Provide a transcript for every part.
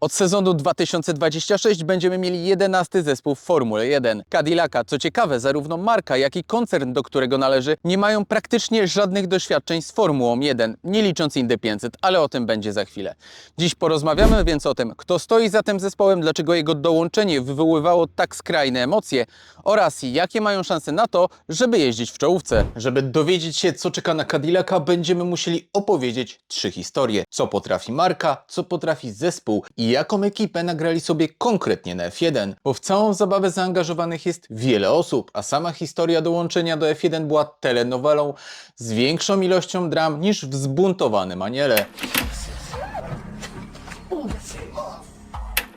Od sezonu 2026 będziemy mieli 11 zespół w Formule 1. Cadillaca, co ciekawe, zarówno marka, jak i koncern, do którego należy, nie mają praktycznie żadnych doświadczeń z Formułą 1, nie licząc Indy 500, ale o tym będzie za chwilę. Dziś porozmawiamy więc o tym, kto stoi za tym zespołem, dlaczego jego dołączenie wywoływało tak skrajne emocje oraz jakie mają szanse na to, żeby jeździć w czołówce. Żeby dowiedzieć się, co czeka na Cadillaca, będziemy musieli opowiedzieć trzy historie. Co potrafi marka, co potrafi zespół i jaką ekipę nagrali sobie konkretnie na F1. Bo w całą zabawę zaangażowanych jest wiele osób, a sama historia dołączenia do F1 była telenowelą z większą ilością dram niż w zbuntowanym aniele.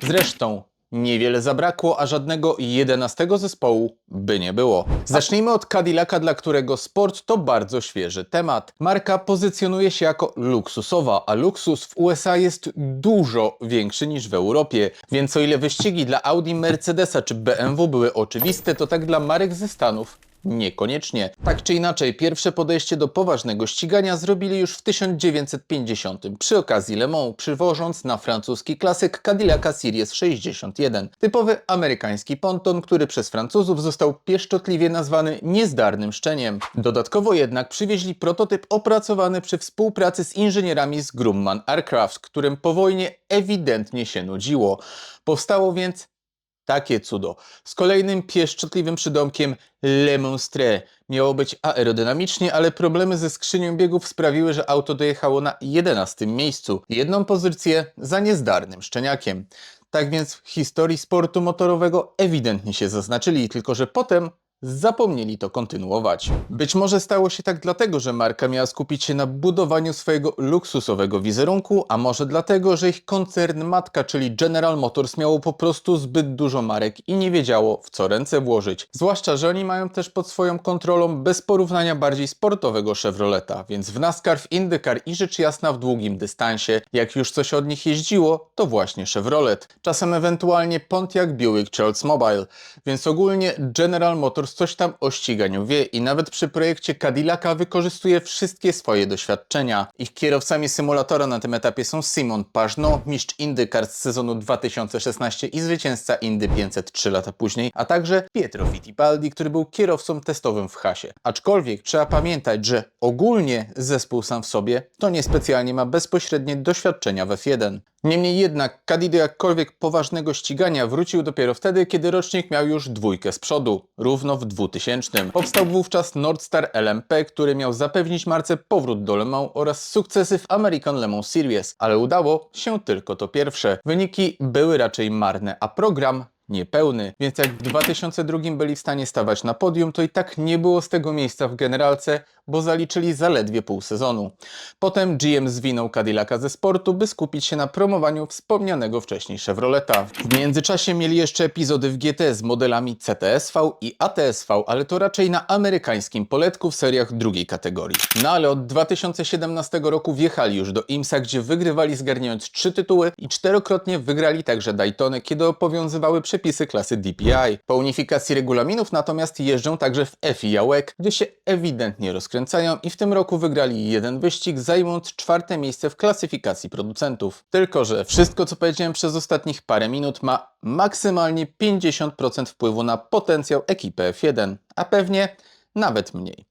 Zresztą niewiele zabrakło, a żadnego jedenastego zespołu by nie było. Zacznijmy od Cadillaca, dla którego sport to bardzo świeży temat. Marka pozycjonuje się jako luksusowa, a luksus w USA jest dużo większy niż w Europie. Więc o ile wyścigi dla Audi, Mercedesa czy BMW były oczywiste, to tak dla marek ze Stanów Niekoniecznie. Tak czy inaczej, pierwsze podejście do poważnego ścigania zrobili już w 1950 przy okazji Le Mans, przywożąc na francuski klasyk Cadillaca Series 61. Typowy amerykański ponton, który przez Francuzów został pieszczotliwie nazwany niezdarnym szczeniem. Dodatkowo jednak przywieźli prototyp opracowany przy współpracy z inżynierami z Grumman Aircraft, którym po wojnie ewidentnie się nudziło. Powstało więc takie cudo. Z kolejnym pieszczotliwym przydomkiem Le Monstre. Miało być aerodynamicznie, ale problemy ze skrzynią biegów sprawiły, że auto dojechało na 11 miejscu. Jedną pozycję za niezdarnym szczeniakiem. Tak więc w historii sportu motorowego ewidentnie się zaznaczyli, tylko że potem zapomnieli to kontynuować. Być może stało się tak dlatego, że marka miała skupić się na budowaniu swojego luksusowego wizerunku, a może dlatego, że ich koncern matka, czyli General Motors miało po prostu zbyt dużo marek i nie wiedziało w co ręce włożyć. Zwłaszcza, że oni mają też pod swoją kontrolą bez porównania bardziej sportowego Chevroleta, więc w NASCAR, w IndyCar i rzecz jasna w długim dystansie, jak już coś od nich jeździło, to właśnie Chevrolet. Czasem ewentualnie Pontiac Buick czy Oldsmobile, więc ogólnie General Motors coś tam o ściganiu wie i nawet przy projekcie Cadillaca wykorzystuje wszystkie swoje doświadczenia. Ich kierowcami symulatora na tym etapie są Simon Pagenaud, mistrz IndyCar z sezonu 2016 i zwycięzca Indy 500 3 lata później, a także Pietro Fittipaldi, który był kierowcą testowym w Hasie. Aczkolwiek trzeba pamiętać, że ogólnie zespół sam w sobie to niespecjalnie ma bezpośrednie doświadczenia w F1. Niemniej jednak Cadi do jakkolwiek poważnego ścigania wrócił dopiero wtedy, kiedy rocznik miał już dwójkę z przodu, równo w 2000. Powstał wówczas Nordstar LMP, który miał zapewnić marce powrót do Le Mans oraz sukcesy w American Le Mans Series, ale udało się tylko to pierwsze. Wyniki były raczej marne, a program niepełny, więc jak w 2002 byli w stanie stawać na podium, to i tak nie było z tego miejsca w generalce, bo zaliczyli zaledwie pół sezonu. Potem GM zwinął Cadillaca ze sportu, by skupić się na promowaniu wspomnianego wcześniej Chevroleta. W międzyczasie mieli jeszcze epizody w GT z modelami CTSV i ATSV, ale to raczej na amerykańskim poletku w seriach drugiej kategorii. No ale od 2017 roku wjechali już do IMSA, gdzie wygrywali zgarniając trzy tytuły i czterokrotnie wygrali także Daytony, kiedy obowiązywały przepisy klasy DPI. Po unifikacji regulaminów natomiast jeżdżą także w FIA WEC, gdzie się ewidentnie rozkręcają i w tym roku wygrali jeden wyścig, zajmując czwarte miejsce w klasyfikacji producentów. Tylko, że wszystko co powiedziałem przez ostatnich parę minut ma maksymalnie 50% wpływu na potencjał ekipy F1, a pewnie nawet mniej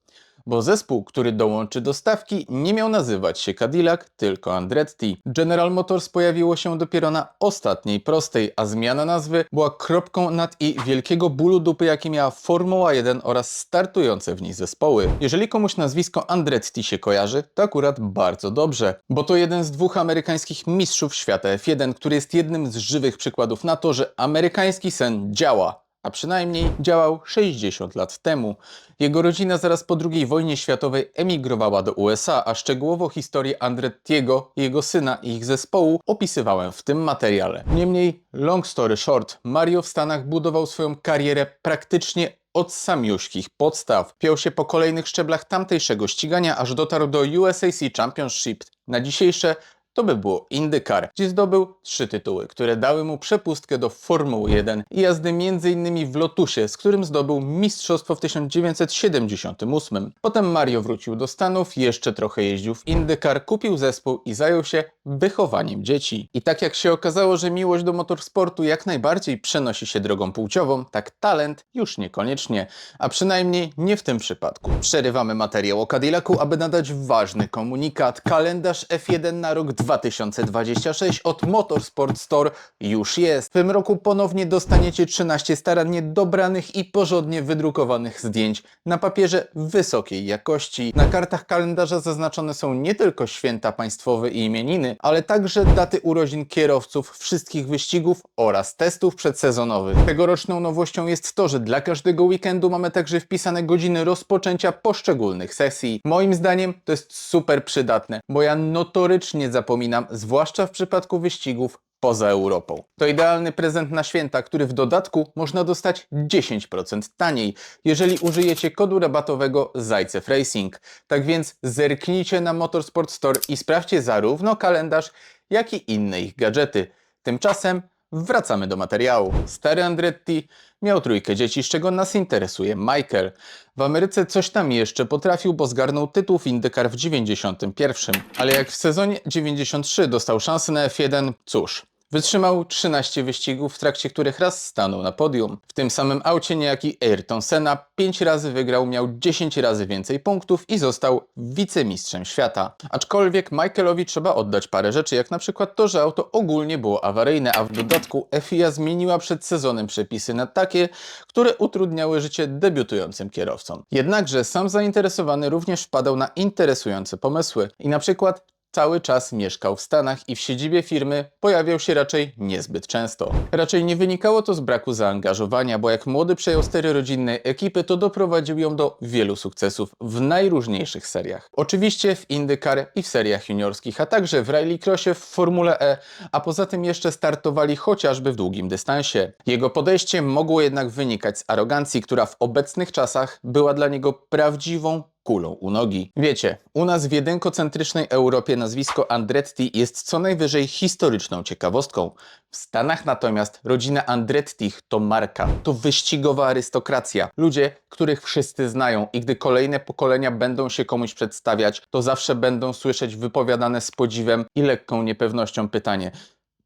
bo zespół, który dołączy do stawki, nie miał nazywać się Cadillac, tylko Andretti. General Motors pojawiło się dopiero na ostatniej prostej, a zmiana nazwy była kropką nad i wielkiego bólu dupy, jaki miała Formuła 1 oraz startujące w niej zespoły. Jeżeli komuś nazwisko Andretti się kojarzy, to akurat bardzo dobrze, bo to jeden z dwóch amerykańskich mistrzów świata F1, który jest jednym z żywych przykładów na to, że amerykański sen działa a przynajmniej działał 60 lat temu. Jego rodzina zaraz po II wojnie światowej emigrowała do USA, a szczegółowo historię Andrettiego, jego syna i ich zespołu opisywałem w tym materiale. Niemniej, long story short, Mario w Stanach budował swoją karierę praktycznie od samiuśkich podstaw. Piął się po kolejnych szczeblach tamtejszego ścigania, aż dotarł do USAC Championship. Na dzisiejsze to by było IndyCar, gdzie zdobył trzy tytuły, które dały mu przepustkę do Formuły 1 i jazdy m.in. w Lotusie, z którym zdobył mistrzostwo w 1978. Potem Mario wrócił do Stanów, jeszcze trochę jeździł w IndyCar, kupił zespół i zajął się wychowaniem dzieci. I tak jak się okazało, że miłość do motorsportu jak najbardziej przenosi się drogą płciową, tak talent już niekoniecznie, a przynajmniej nie w tym przypadku. Przerywamy materiał o Cadillacu, aby nadać ważny komunikat. Kalendarz F1 na rok 2026 od Motorsport Store już jest. W tym roku ponownie dostaniecie 13 starannie dobranych i porządnie wydrukowanych zdjęć na papierze wysokiej jakości. Na kartach kalendarza zaznaczone są nie tylko święta państwowe i imieniny, ale także daty urodzin kierowców wszystkich wyścigów oraz testów przedsezonowych. Tegoroczną nowością jest to, że dla każdego weekendu mamy także wpisane godziny rozpoczęcia poszczególnych sesji. Moim zdaniem to jest super przydatne, bo ja notorycznie zapominam, zwłaszcza w przypadku wyścigów poza Europą. To idealny prezent na święta, który w dodatku można dostać 10% taniej, jeżeli użyjecie kodu rabatowego Zajcew Racing. Tak więc zerknijcie na Motorsport Store i sprawdźcie zarówno kalendarz, jak i inne ich gadżety. Tymczasem wracamy do materiału. Stary Andretti miał trójkę dzieci, z czego nas interesuje Michael. W Ameryce coś tam jeszcze potrafił, bo zgarnął tytuł w IndyCar w 91, ale jak w sezonie 93 dostał szansę na F1, cóż, Wytrzymał 13 wyścigów, w trakcie których raz stanął na podium. W tym samym aucie niejaki Ayrton Senna 5 razy wygrał, miał 10 razy więcej punktów i został wicemistrzem świata. Aczkolwiek Michaelowi trzeba oddać parę rzeczy, jak na przykład to, że auto ogólnie było awaryjne, a w dodatku FIA zmieniła przed sezonem przepisy na takie, które utrudniały życie debiutującym kierowcom. Jednakże sam zainteresowany również wpadał na interesujące pomysły i na przykład cały czas mieszkał w Stanach i w siedzibie firmy pojawiał się raczej niezbyt często. Raczej nie wynikało to z braku zaangażowania, bo jak młody przejął stery rodzinnej ekipy, to doprowadził ją do wielu sukcesów w najróżniejszych seriach. Oczywiście w IndyCar i w seriach juniorskich, a także w rallycrossie, w Formule E, a poza tym jeszcze startowali chociażby w długim dystansie. Jego podejście mogło jednak wynikać z arogancji, która w obecnych czasach była dla niego prawdziwą kulą u nogi. Wiecie, u nas w jedynkocentrycznej Europie nazwisko Andretti jest co najwyżej historyczną ciekawostką. W Stanach natomiast rodzina Andrettich to marka, to wyścigowa arystokracja. Ludzie, których wszyscy znają i gdy kolejne pokolenia będą się komuś przedstawiać, to zawsze będą słyszeć wypowiadane z podziwem i lekką niepewnością pytanie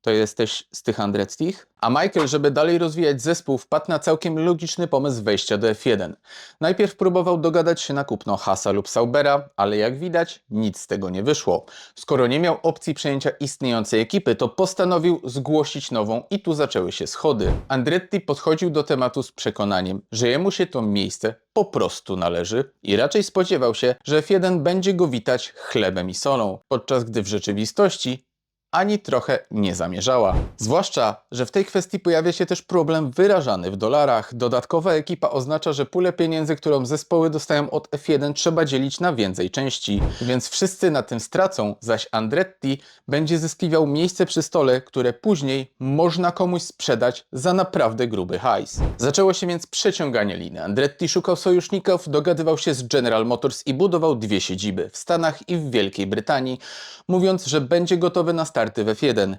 to jesteś z tych Andrettich? A Michael, żeby dalej rozwijać zespół, wpadł na całkiem logiczny pomysł wejścia do F1. Najpierw próbował dogadać się na kupno Hasa lub Saubera, ale jak widać, nic z tego nie wyszło. Skoro nie miał opcji przejęcia istniejącej ekipy, to postanowił zgłosić nową i tu zaczęły się schody. Andretti podchodził do tematu z przekonaniem, że jemu się to miejsce po prostu należy i raczej spodziewał się, że F1 będzie go witać chlebem i solą, podczas gdy w rzeczywistości ani trochę nie zamierzała. Zwłaszcza, że w tej kwestii pojawia się też problem wyrażany w dolarach. Dodatkowa ekipa oznacza, że pulę pieniędzy, którą zespoły dostają od F1 trzeba dzielić na więcej części, więc wszyscy na tym stracą, zaś Andretti będzie zyskiwał miejsce przy stole, które później można komuś sprzedać za naprawdę gruby hajs. Zaczęło się więc przeciąganie liny. Andretti szukał sojuszników, dogadywał się z General Motors i budował dwie siedziby w Stanach i w Wielkiej Brytanii, mówiąc, że będzie gotowy na starty w F1,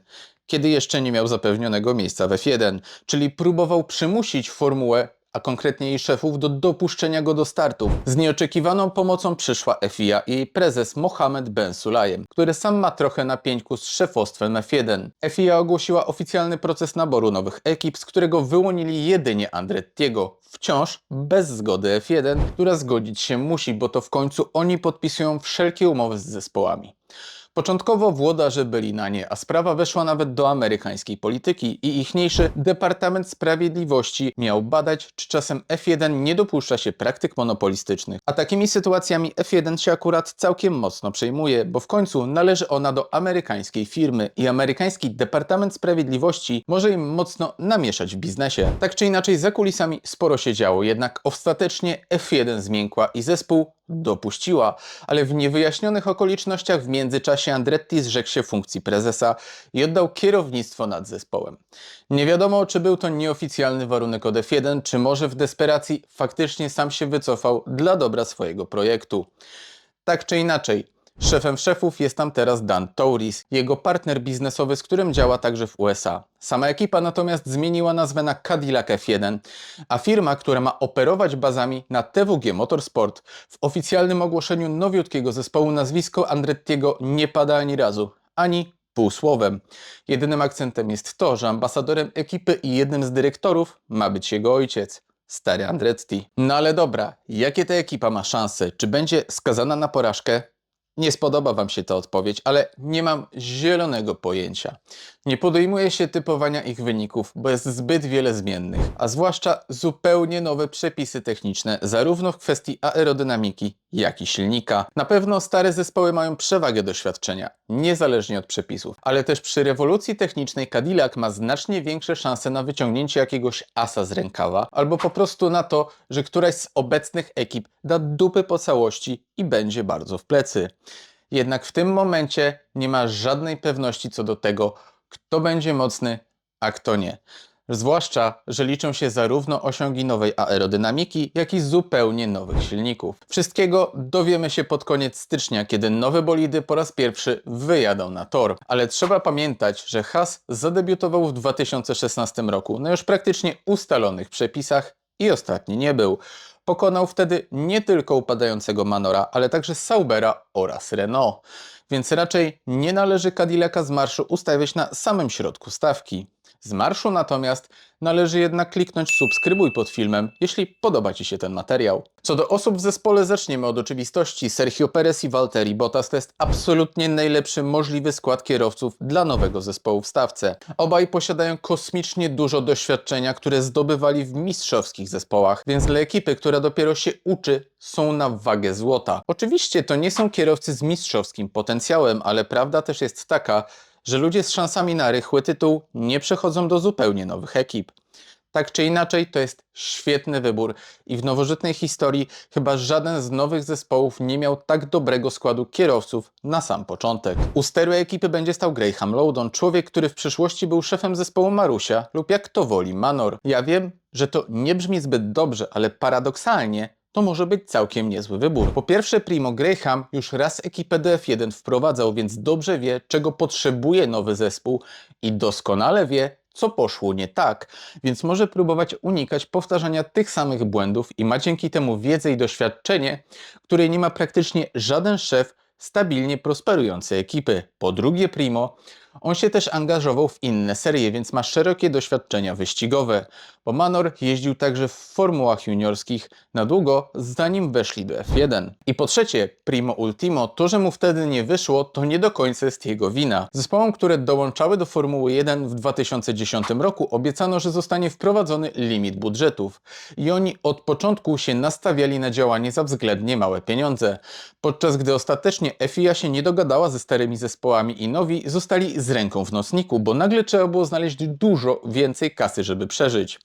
kiedy jeszcze nie miał zapewnionego miejsca w F1, czyli próbował przymusić formułę a konkretnie jej szefów, do dopuszczenia go do startów. Z nieoczekiwaną pomocą przyszła FIA i jej prezes Mohamed Ben Sulayem, który sam ma trochę na pieńku z szefostwem F1. FIA ogłosiła oficjalny proces naboru nowych ekip, z którego wyłonili jedynie Andrettiego, wciąż bez zgody F1, która zgodzić się musi, bo to w końcu oni podpisują wszelkie umowy z zespołami. Początkowo włodarze byli na nie, a sprawa weszła nawet do amerykańskiej polityki i ichniejszy Departament Sprawiedliwości miał badać, czy czasem F1 nie dopuszcza się praktyk monopolistycznych. A takimi sytuacjami F1 się akurat całkiem mocno przejmuje, bo w końcu należy ona do amerykańskiej firmy i amerykański Departament Sprawiedliwości może im mocno namieszać w biznesie. Tak czy inaczej za kulisami sporo się działo, jednak ostatecznie F1 zmiękła i zespół dopuściła, ale w niewyjaśnionych okolicznościach w międzyczasie Andretti zrzekł się funkcji prezesa i oddał kierownictwo nad zespołem. Nie wiadomo, czy był to nieoficjalny warunek od F1, czy może w desperacji faktycznie sam się wycofał dla dobra swojego projektu. Tak czy inaczej, Szefem szefów jest tam teraz Dan Touris, jego partner biznesowy, z którym działa także w USA. Sama ekipa natomiast zmieniła nazwę na Cadillac F1, a firma, która ma operować bazami na TWG Motorsport, w oficjalnym ogłoszeniu nowiutkiego zespołu nazwisko Andrettiego nie pada ani razu, ani półsłowem. Jedynym akcentem jest to, że ambasadorem ekipy i jednym z dyrektorów ma być jego ojciec. Stary Andretti. No ale dobra, jakie ta ekipa ma szanse? Czy będzie skazana na porażkę? Nie spodoba Wam się ta odpowiedź, ale nie mam zielonego pojęcia. Nie podejmuję się typowania ich wyników, bo jest zbyt wiele zmiennych, a zwłaszcza zupełnie nowe przepisy techniczne, zarówno w kwestii aerodynamiki, jak i silnika. Na pewno stare zespoły mają przewagę doświadczenia, niezależnie od przepisów, ale też przy rewolucji technicznej Cadillac ma znacznie większe szanse na wyciągnięcie jakiegoś asa z rękawa, albo po prostu na to, że któraś z obecnych ekip da dupy po całości i będzie bardzo w plecy. Jednak w tym momencie nie ma żadnej pewności co do tego, kto będzie mocny, a kto nie. Zwłaszcza, że liczą się zarówno osiągi nowej aerodynamiki, jak i zupełnie nowych silników. Wszystkiego dowiemy się pod koniec stycznia, kiedy nowe bolidy po raz pierwszy wyjadą na tor. Ale trzeba pamiętać, że Haas zadebiutował w 2016 roku na już praktycznie ustalonych przepisach i ostatni nie był. Pokonał wtedy nie tylko upadającego Manora, ale także Saubera oraz Renault. Więc raczej nie należy Cadillaca z marszu ustawiać na samym środku stawki. Z marszu natomiast należy jednak kliknąć subskrybuj pod filmem, jeśli podoba Ci się ten materiał. Co do osób w zespole, zaczniemy od oczywistości. Sergio Perez i Valtteri Bottas to jest absolutnie najlepszy możliwy skład kierowców dla nowego zespołu w stawce. Obaj posiadają kosmicznie dużo doświadczenia, które zdobywali w mistrzowskich zespołach, więc dla ekipy, która dopiero się uczy, są na wagę złota. Oczywiście to nie są kierowcy z mistrzowskim potencjałem, ale prawda też jest taka, że ludzie z szansami na rychły tytuł nie przechodzą do zupełnie nowych ekip. Tak czy inaczej, to jest świetny wybór i w nowożytnej historii chyba żaden z nowych zespołów nie miał tak dobrego składu kierowców na sam początek. U steru ekipy będzie stał Graham Loudon, człowiek, który w przeszłości był szefem zespołu Marusia lub jak to woli Manor. Ja wiem, że to nie brzmi zbyt dobrze, ale paradoksalnie to może być całkiem niezły wybór. Po pierwsze, Primo Graham już raz ekipę DF1 wprowadzał, więc dobrze wie, czego potrzebuje nowy zespół i doskonale wie, co poszło nie tak, więc może próbować unikać powtarzania tych samych błędów i ma dzięki temu wiedzę i doświadczenie, której nie ma praktycznie żaden szef stabilnie prosperującej ekipy. Po drugie, Primo, on się też angażował w inne serie, więc ma szerokie doświadczenia wyścigowe, bo Manor jeździł także w formułach juniorskich na długo, zanim weszli do F1. I po trzecie, Primo Ultimo, to, że mu wtedy nie wyszło, to nie do końca jest jego wina. Zespołom, które dołączały do Formuły 1 w 2010 roku, obiecano, że zostanie wprowadzony limit budżetów. I oni od początku się nastawiali na działanie za względnie małe pieniądze. Podczas gdy ostatecznie FIA się nie dogadała ze starymi zespołami i nowi zostali z ręką w nocniku, bo nagle trzeba było znaleźć dużo więcej kasy, żeby przeżyć.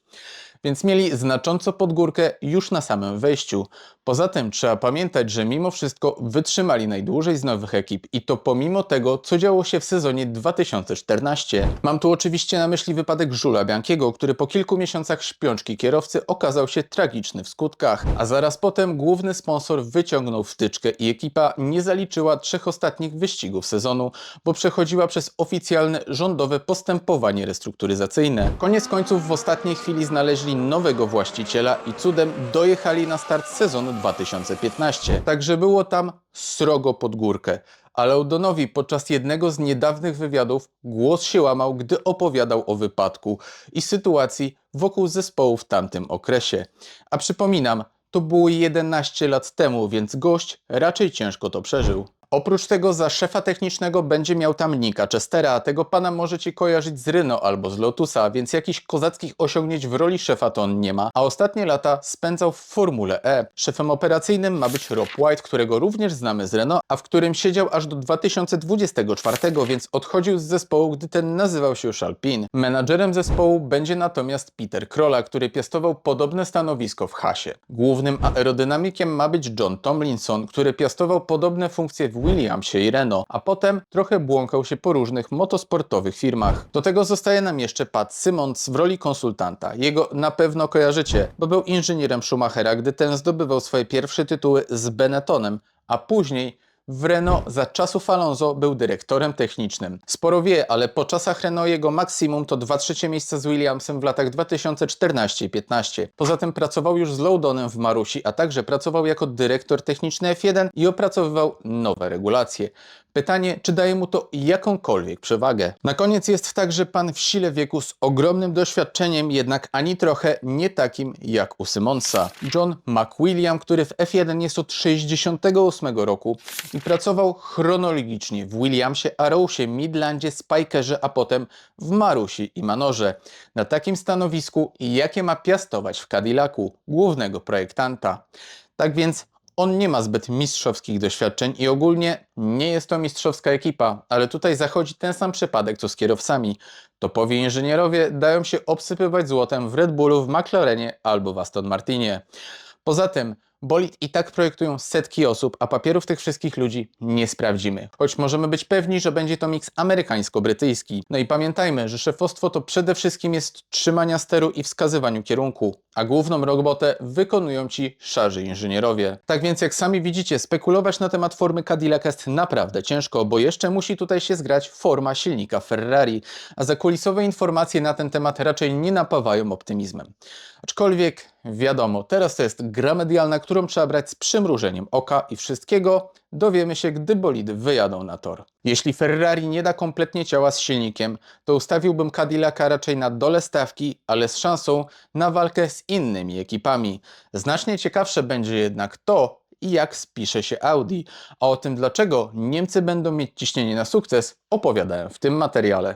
Więc mieli znacząco pod górkę już na samym wejściu. Poza tym trzeba pamiętać, że mimo wszystko wytrzymali najdłużej z nowych ekip i to pomimo tego, co działo się w sezonie 2014. Mam tu oczywiście na myśli wypadek Żula Biankiego, który po kilku miesiącach śpiączki kierowcy okazał się tragiczny w skutkach, a zaraz potem główny sponsor wyciągnął wtyczkę i ekipa nie zaliczyła trzech ostatnich wyścigów sezonu, bo przechodziła przez oficjalne rządowe postępowanie restrukturyzacyjne. Koniec końców w ostatniej chwili znaleźli nowego właściciela i cudem dojechali na start sezonu 2015. Także było tam srogo pod górkę. Ale O'Donowi podczas jednego z niedawnych wywiadów głos się łamał, gdy opowiadał o wypadku i sytuacji wokół zespołu w tamtym okresie. A przypominam, to było 11 lat temu, więc gość raczej ciężko to przeżył. Oprócz tego za szefa technicznego będzie miał tam Nika Chestera, a tego pana możecie kojarzyć z Renault albo z Lotusa, więc jakichś kozackich osiągnięć w roli szefa to on nie ma, a ostatnie lata spędzał w Formule E. Szefem operacyjnym ma być Rob White, którego również znamy z Renault, a w którym siedział aż do 2024, więc odchodził z zespołu, gdy ten nazywał się już Alpine. Menadżerem zespołu będzie natomiast Peter Krolla, który piastował podobne stanowisko w Hasie. Głównym aerodynamikiem ma być John Tomlinson, który piastował podobne funkcje w Williamsie i Renault, a potem trochę błąkał się po różnych motosportowych firmach. Do tego zostaje nam jeszcze Pat Simons w roli konsultanta. Jego na pewno kojarzycie, bo był inżynierem Schumachera, gdy ten zdobywał swoje pierwsze tytuły z Benettonem, a później w Renault za czasów Alonso był dyrektorem technicznym. Sporo wie, ale po czasach Renault jego maksimum to dwa trzecie miejsca z Williamsem w latach 2014 i 15. Poza tym pracował już z Loudonem w Marusi, a także pracował jako dyrektor techniczny F1 i opracowywał nowe regulacje. Pytanie, czy daje mu to jakąkolwiek przewagę. Na koniec jest także pan w sile wieku z ogromnym doświadczeniem, jednak ani trochę nie takim jak u Simonsa. John McWilliam, który w F1 jest od 68 roku i pracował chronologicznie w Williamsie, Arrowsie, Midlandzie, Spikerze, a potem w Marusi i Manorze. Na takim stanowisku, jakie ma piastować w Cadillacu, głównego projektanta. Tak więc on nie ma zbyt mistrzowskich doświadczeń i ogólnie nie jest to mistrzowska ekipa, ale tutaj zachodzi ten sam przypadek co z kierowcami. Topowi inżynierowie dają się obsypywać złotem w Red Bullu, w McLarenie albo w Aston Martinie. Poza tym bolid i tak projektują setki osób, a papierów tych wszystkich ludzi nie sprawdzimy. Choć możemy być pewni, że będzie to miks amerykańsko-brytyjski. No i pamiętajmy, że szefostwo to przede wszystkim jest trzymania steru i wskazywaniu kierunku, a główną robotę wykonują ci szarzy inżynierowie. Tak więc jak sami widzicie, spekulować na temat formy Cadillac jest naprawdę ciężko, bo jeszcze musi tutaj się zgrać forma silnika Ferrari, a zakulisowe informacje na ten temat raczej nie napawają optymizmem. Aczkolwiek wiadomo, teraz to jest gra medialna, którą trzeba brać z przymrużeniem oka i wszystkiego dowiemy się, gdy bolidy wyjadą na tor. Jeśli Ferrari nie da kompletnie ciała z silnikiem, to ustawiłbym Cadillaca raczej na dole stawki, ale z szansą na walkę z innymi ekipami. Znacznie ciekawsze będzie jednak to, i jak spisze się Audi, a o tym dlaczego Niemcy będą mieć ciśnienie na sukces opowiadałem w tym materiale.